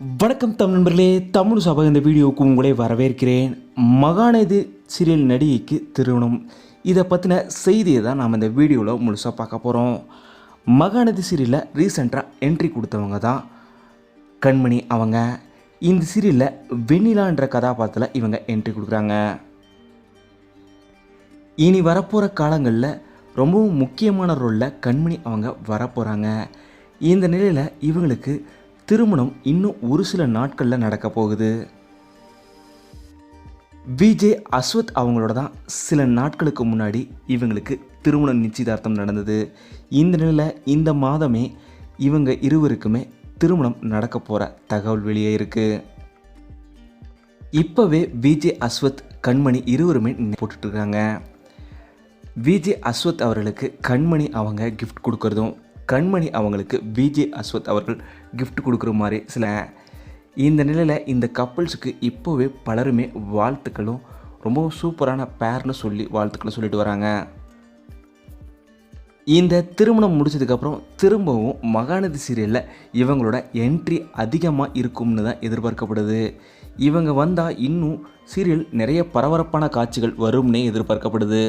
வணக்கம் தமிழ் நண்பர்களே தமிழ் சபை இந்த வீடியோவுக்கு உங்களை வரவேற்கிறேன். மகாநதி சீரியல் நடிகைக்கு திருமணம். இதை பற்றின செய்தியை தான் நாம் இந்த வீடியோவில் முழுசாக பார்க்க போகிறோம் மகாநதி சீரியலில் ரீசெண்டாக என்ட்ரி கொடுத்தவங்க தான் கண்மணி அவங்க. இந்த சீரியலில் வெண்ணிலான்ற கதாபாத்திரத்தில் இவங்க என்ட்ரி கொடுக்குறாங்க. இனி வரப்போகிற காலங்களில் ரொம்பவும் முக்கியமான ரோலில் கண்மணி அவங்க வரப்போகிறாங்க இந்த நிலையில் இவங்களுக்கு திருமணம் இன்னும் ஒரு சில நாட்களில் நடக்க போகுது. விஜே அஸ்வத் அவங்களோட தான் சில நாட்களுக்கு முன்னாடி இவங்களுக்கு திருமண நிச்சயதார்த்தம் நடந்தது. இந்த நிலையில் இந்த மாதமே இவங்க இருவருக்குமே திருமணம் நடக்க போகிற தகவல் வெளியே இருக்குது இப்போவே விஜே அஸ்வத் கண்மணி இருவருமே போட்டுட்டு இருக்காங்க. விஜே அஸ்வத் அவர்களுக்கு கண்மணி அவங்க கிஃப்ட் கொடுக்கறதும் கண்மணி அவங்களுக்கு பிஜே அஸ்வத் அவர்கள் கிஃப்ட் கொடுக்குற மாதிரி சில இந்த நிலையில் இந்த கப்புள்ஸுக்கு இப்போவே பலருமே வாழ்த்துக்களும் ரொம்ப சூப்பரான பேர்னு சொல்லி வாழ்த்துக்களை சொல்லிட்டு வராங்க. இந்த திருமணம் முடிச்சதுக்கப்புறம் திரும்பவும் மகாநதி சீரியலில் இவங்களோட என்ட்ரி அதிகமாக இருக்கும்னு தான் எதிர்பார்க்கப்படுது. இவங்க வந்தால் இன்னும் சீரியல் நிறைய பரபரப்பான காட்சிகள் வரும்னே எதிர்பார்க்கப்படுது.